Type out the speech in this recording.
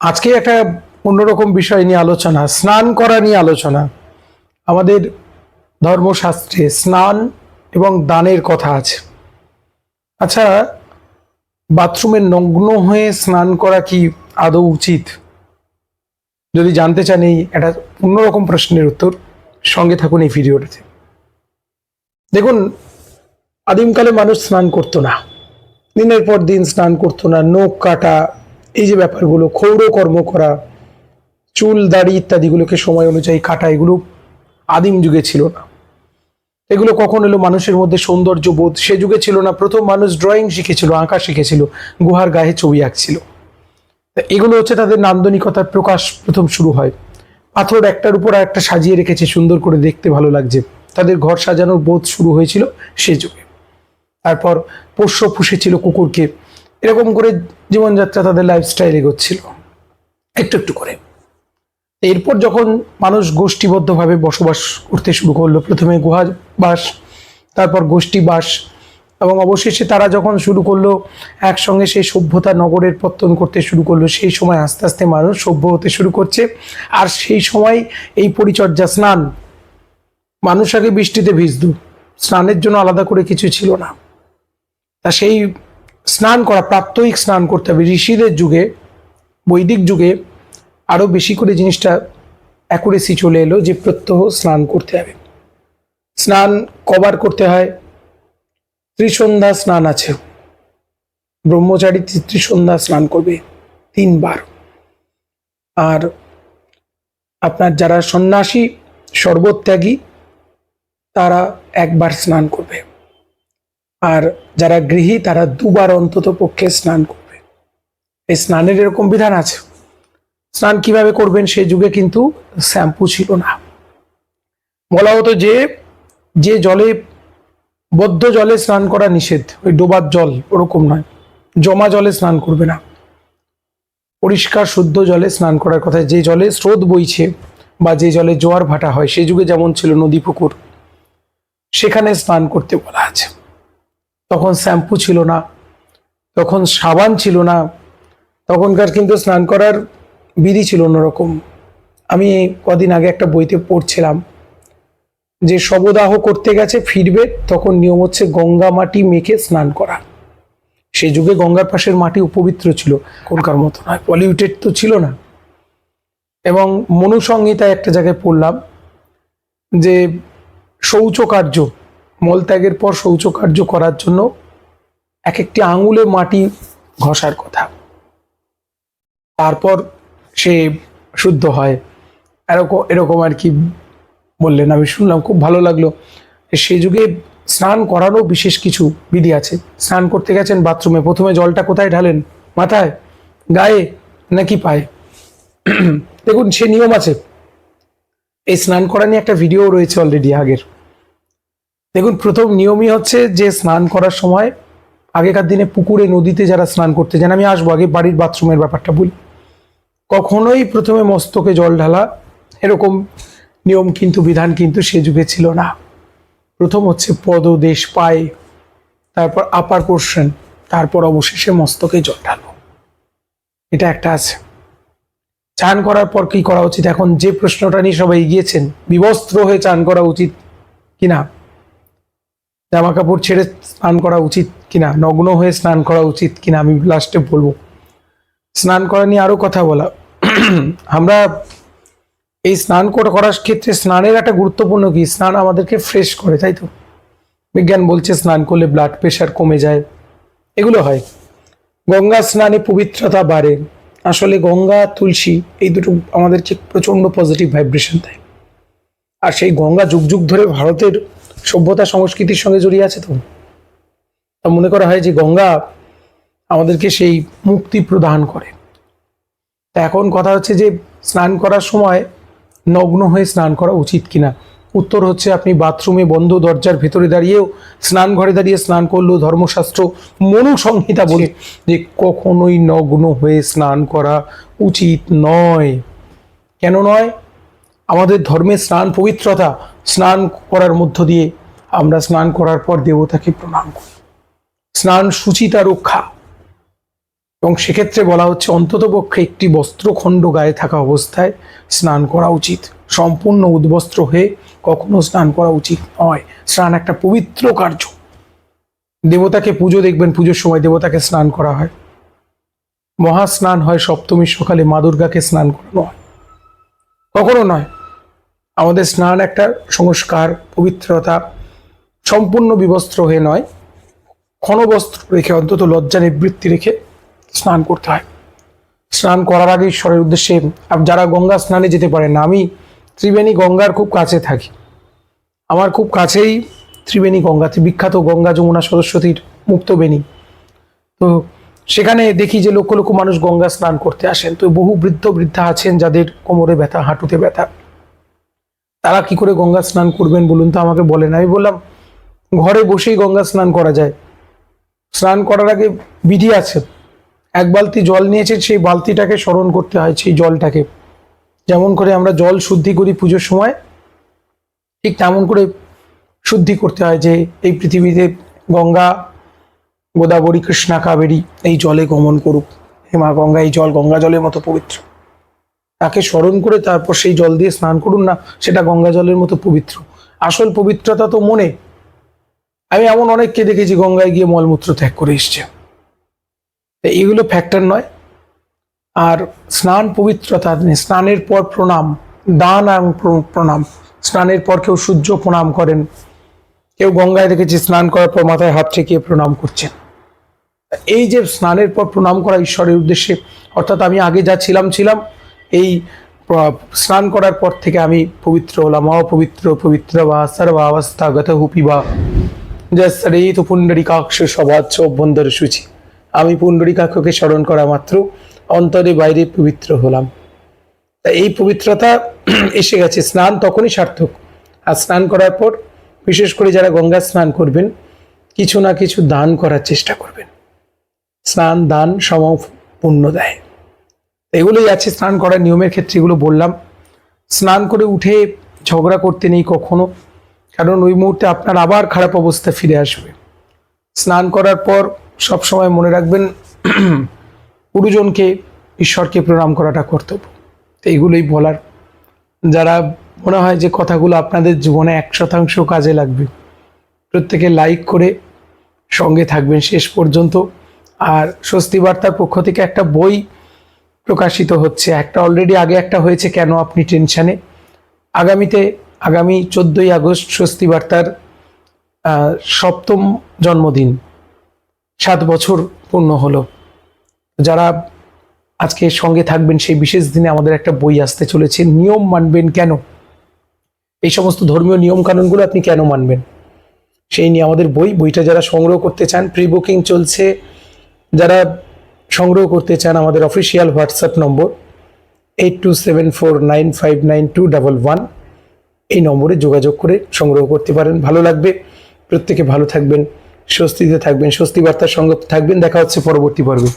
আজকে একটা অন্যরকম বিষয় নিয়ে আলোচনা, স্নান করা নিয়ে আলোচনা। আমাদের ধর্মশাস্ত্রে স্নান এবং দানের কথা আছে। আচ্ছা বাথরুমে নগ্ন হয়ে স্নান করা কি আদৌ উচিত? যদি জানতে চান এই একটা অন্যরকম প্রশ্নের উত্তর, সঙ্গে থাকুন এই ভিডিওটাতে। দেখুন, আদিমকালে মানুষ স্নান করতো না। দিনের পর দিন স্নান করতো না, নখ কাটা এই যে ব্যাপারগুলো, ক্ষৌর কর্ম করা, চুল, দাড়ি ইত্যাদিগুলোকে সময় অনুযায়ী কাটা, এগুলো আদিম যুগে ছিল না। এগুলো কখন এলো? মানুষের মধ্যে সৌন্দর্য বোধ, সে যুগে ছিল না। প্রথম মানুষ ড্রয়িং শিখেছিল, আঁকা শিখেছিল, গুহার গায়ে ছবি আঁকছিল। এগুলো হচ্ছে তাদের নান্দনিকতার প্রকাশ প্রথম শুরু হয়। পাথর একটার উপর আর একটা সাজিয়ে রেখেছে, সুন্দর করে দেখতে ভালো লাগছে। তাদের ঘর সাজানোর বোধ শুরু হয়েছিল সে যুগে। তারপর পোষ্য পুষেছিল কুকুরকে। এরকম করে জীবনযাত্রা তাদের লাইফস্টাইল এগোচ্ছিল। একটু একটু করে। এরপর যখন মানুষ গোষ্ঠীবদ্ধভাবে বসবাস করতে শুরু করল, প্রথমে গুহা বাস, তারপর গোষ্ঠী বাস এবং অবশেষে তারা যখন শুরু করল, একসঙ্গে সেই সভ্যতা নগরের পত্তন করতে শুরু করল, সেই সময় আস্তে আস্তে মানুষ সভ্য হতে শুরু করছে। আর সেই সময় এই পরিচর্যা স্নান, মানুষ আগে বৃষ্টিতে ভিজত। স্নানের জন্য আলাদা করে কিছু ছিল না। তা সেই স্নান করা, প্রাত্যহিক স্নান করতে হবে। ঋষিদের যুগে, বৈদিক যুগে আরও বেশি করে জিনিসটা অ্যাকুরেসি চলে এলো যে প্রত্যহ স্নান করতে হবে। স্নান কবার করতে হয়, ত্রিসন্ধ্যা স্নান আছে। ব্রহ্মচারী ত্রিসন্ধ্যা স্নান করবে তিনবার। আর আপনার যারা সন্ন্যাসী, সর্বত্যাগী, তারা একবার স্নান করবে। আর যারা গৃহী, তারা দুবার অন্তত পক্ষে স্নান করবে। এই স্নানের এরকম বিধান আছে। স্নান কীভাবে করবেন সে যুগে কিন্তু শ্যাম্পু ছিল না। বলা হতো যে যে জলে, বদ্ধ জলে স্নান করা নিষেধ, ওই ডোবার জল ওরকম নয়। জমা জলে স্নান করবে না। পরিষ্কার, শুদ্ধ জলে স্নান করার কথা। যে জলে স্রোত বইছে বা যে জলে জোয়ার ভাটা হয় সেই যুগে যেমন ছিল নদী পুকুর, সেখানে স্নান করতে বলা আছে। তখন শ্যাম্পু ছিল না, তখন সাবান ছিল না, তখনকার কিন্তু স্নান করার বিধি ছিল অন্যরকম। আমি কদিন আগে একটা বইতে পড়ছিলাম যে শবদাহ করতে গেছে, ফিরবে, তখন নিয়ম হচ্ছে গঙ্গা মাটি মেখে স্নান করা। সে যুগে গঙ্গার পাশের মাটি উপবিত্র ছিল, কোনকার মতো নয় পলিউটেড তো ছিল না। এবং মনুসংহিতায় একটা জায়গায় পড়লাম যে শৌচকার্য মলত্যাগের পর শৌচকার্য করার জন্য এক একটি আঙুলে মাটি ঘষার কথা। তারপর সে শুদ্ধ হয়। এরকম এরকম আর কি বললেন। আমি শুনলাম, খুব ভালো লাগল। সে যুগে স্নান করারও বিশেষ কিছু বিধি আছে। স্নান করতে গেছেন বাথরুমে। প্রথমে জলটা কোথায় ঢালেন? মাথায়? গায়ে? নাকি পায়ে? দেখুন, সে নিয়ম আছে। এই স্নান করা নিয়ে একটা ভিডিও রয়েছে অলরেডি আগের। দেখুন, প্রথম নিয়মই হচ্ছে যে স্নান করার সময় আগেকার দিনে পুকুরে, নদীতে যারা স্নান করতে যান, আমি আসব আগে বাড়ির বাথরুমের ব্যাপারটা বলি। কখনোই প্রথমে মস্তকে জল ঢালা, এরকম নিয়ম কিন্তু, বিধান কিন্তু সে যুগে ছিল না। প্রথম হচ্ছে পদদেশ পায়ে, তারপর আপার পোর্শন তারপর অবশেষে মস্তকে জল ঢালো। এটা একটা আছে। চান করার পর কি করা উচিত? এখন যে প্রশ্নটা নিয়ে সবাই এগিয়েছেন, বিবস্ত্র হয়ে চান করা উচিত কিনা? জামা কাপড় ছেড়ে স্নান করা উচিত কিনা, নগ্ন হয়ে স্নান করা উচিত কিনা আমি লাস্টে বলব। স্নান করা নিয়ে আরও কথা বলা। আমরা এই স্নান করার ক্ষেত্রে স্নানের একটা গুরুত্বপূর্ণ কি? স্নান আমাদেরকে ফ্রেশ করে, তাই তো? বিজ্ঞান বলছে স্নান করলে ব্লাড প্রেশার কমে যায়। এগুলো হয়। গঙ্গা স্নানে পবিত্রতা বাড়ে। আসলে গঙ্গা, তুলসী এই দুটো আমাদেরকে প্রচণ্ড পজিটিভ ভাইব্রেশন দেয়। আর সেই গঙ্গা যুগ যুগ ধরে ভারতের সভ্যতা সংস্কৃতির সঙ্গে জড়িয়ে আছে তো? তা মনে করা হয় যে গঙ্গা আমাদেরকে সেই মুক্তি প্রদান করে। তা এখন কথা হচ্ছে যে স্নান করার সময় নগ্ন হয়ে স্নান করা উচিত কিনা? উত্তর হচ্ছে আপনি বাথরুমে বন্ধ দরজার ভেতরে দাঁড়িয়েও স্নান ঘরে দাঁড়িয়ে স্নান করলেও ধর্মশাস্ত্র মনু সংহিতা বলে যে কখনোই নগ্ন হয়ে স্নান করা উচিত নয়। কেন নয়? আমাদের ধর্মের স্নান পবিত্রতা, স্নান করার মধ্য দিয়ে আমরা স্নান করার পর দেবতাকে প্রণাম করি। স্নান সুচিতা রক্ষা। এবং সেক্ষেত্রে বলা হচ্ছে অন্ততপক্ষে একটি বস্ত্রখণ্ড গায়ে থাকা অবস্থায় স্নান করা উচিত। সম্পূর্ণ উদ্বস্ত্র হয়ে কখনো স্নান করা উচিত নয়। স্নান একটা পবিত্র কার্য। দেবতাকে পুজো দেখবেন, পুজোর সময় দেবতাকে স্নান করা হয়। মহা স্নান হয় সপ্তমীর সকালে মা দুর্গাকে স্নান করানো হয়। কখনো নয়। আমাদের স্নান একটা সংস্কার, পবিত্রতা, সম্পূর্ণ বিবস্ত্র হয়ে নয়। ক্ষণবস্ত্র রেখে, অন্তত লজ্জা নিবৃত্তি রেখে স্নান করতে হয়। স্নান করার আগে ঈশ্বরের উদ্দেশ্যে যারা গঙ্গা স্নানে যেতে পারেন আমি ত্রিবেণী গঙ্গার খুব কাছে থাকি। আমার খুব কাছেই ত্রিবেণী গঙ্গা বিখ্যাত গঙ্গা যমুনা সরস্বতীর মুক্তবেণী তো সেখানে দেখি যে লক্ষ লক্ষ মানুষ গঙ্গা স্নান করতে আসেন। তো বহু বৃদ্ধ বৃদ্ধা আছেন যাদের কোমরে ব্যথা, হাঁটুতে ব্যথা। তারা কি করে গঙ্গা স্নান করবেন বলুন তো আমাকে বলেন আমি বললাম, ঘরে বসেই গঙ্গা স্নান করা যায়। স্নান করার আগে বিধি আছে। এক বালতি জল নিয়েছে, সেই বালতিটাকে স্মরণ করতে হয় সেই জলটাকে। যেমন করে আমরা জল শুদ্ধি করি পুজোর সময়, ঠিক তেমন করে শুদ্ধি করতে হয় যে এই পৃথিবীতে গঙ্গা, গোদাবরী, কৃষ্ণা, কাবেরী এই জলে গমন করুক। হে মা গঙ্গা, এই জল গঙ্গা জলের মতো পবিত্র। তাকে স্মরণ করে তারপর সেই জল দিয়ে স্নান করুন না, সেটা গঙ্গা জলের মতো পবিত্র। আসল পবিত্রতা তো মনে। আমি এমন অনেককে দেখেছি গঙ্গায় গিয়ে মলমূত্র ত্যাগ করে এসছে। তো এইগুলো ফ্যাক্টর নয়। আর স্নান পবিত্রতা। স্নানের পর প্রণাম, দান এবং প্রণাম। স্নানের পর কেউ সূর্য প্রণাম করেন। কেউ গঙ্গায় দেখেছি স্নান করার পর মাথায় হাত ঠেকিয়ে প্রণাম করছেন। এই যে স্নানের পর প্রণাম করা ঈশ্বরের উদ্দেশ্যে, অর্থাৎ আমি আগে যা ছিলাম ছিলাম এই স্নান করার পর থেকে আমি পবিত্র হলাম। অপবিত্র পবিত্র বা সর্বাবস্থা গত হুপি বা যশ্বরেত পুণ্ডরিকাক্ষ সবাচ্ছ অভ্যন্তর সূচি। আমি পুণ্ডরিকাক্ষকে স্মরণ করা মাত্র, অন্তরে বাইরে পবিত্র হলাম। তা এই পবিত্রতা এসে গেছে, স্নান তখনই সার্থক। আর স্নান করার পর, বিশেষ করে যারা গঙ্গা স্নান করবেন, কিছু না কিছু দান করার চেষ্টা করবেন। স্নান, দান, সম, পুণ্য দেয়। এগুলোই আছে, স্নান করার নিয়মের ক্ষেত্রে এগুলো বললাম। স্নান করে উঠে ঝগড়া করতে নেই কখনো, কারণ ওই মুহূর্তে আপনার আবার খারাপ অবস্থা ফিরে আসবে। স্নান করার পর সব সময় মনে রাখবেন, গুরুজনকে, ঈশ্বরকে প্রণাম করাটা কর্তব্য। তো এইগুলোই বলার। যারা মনে হয় যে কথাগুলো আপনাদের জীবনে এক শতাংশ কাজে লাগবে, প্রত্যেকে লাইক করে সঙ্গে থাকবেন শেষ পর্যন্ত। আর স্বস্তি বার্তার পক্ষ থেকে একটা বই প্রকাশিত হচ্ছে। একটা অলরেডি আগে একটা হয়েছে, কেন আপনি টেনশানে? আগামীতে, আগামী চোদ্দোই আগস্ট স্বস্তি বার্তার সপ্তম জন্মদিন। সাত বছর পূর্ণ হলো। যারা আজকে সঙ্গে থাকবেন, সেই বিশেষ দিনে আমাদের একটা বই আসতে চলেছে, নিয়ম মানবেন কেন? এই সমস্ত ধর্মীয় নিয়ম কানুনগুলো আপনি কেন মানবেন? সেই নিয়ে আমাদের বই, বইটা যারা সংগ্রহ করতে চান প্রি বুকিং চলছে। যারা সংগ্রহ করতে চান আমাদের official WhatsApp number eight two seven four nine five nine two double one এই নম্বরে যোগাযোগ করে সংগ্রহ করতে পারেন। ভালো লাগবে। প্রত্যেকে ভালো থাকবেন, স্বস্তিতে থাকবেন স্বস্তি বার্তার সঙ্গে থাকবেন। দেখা হচ্ছে পরবর্তী পর্বে।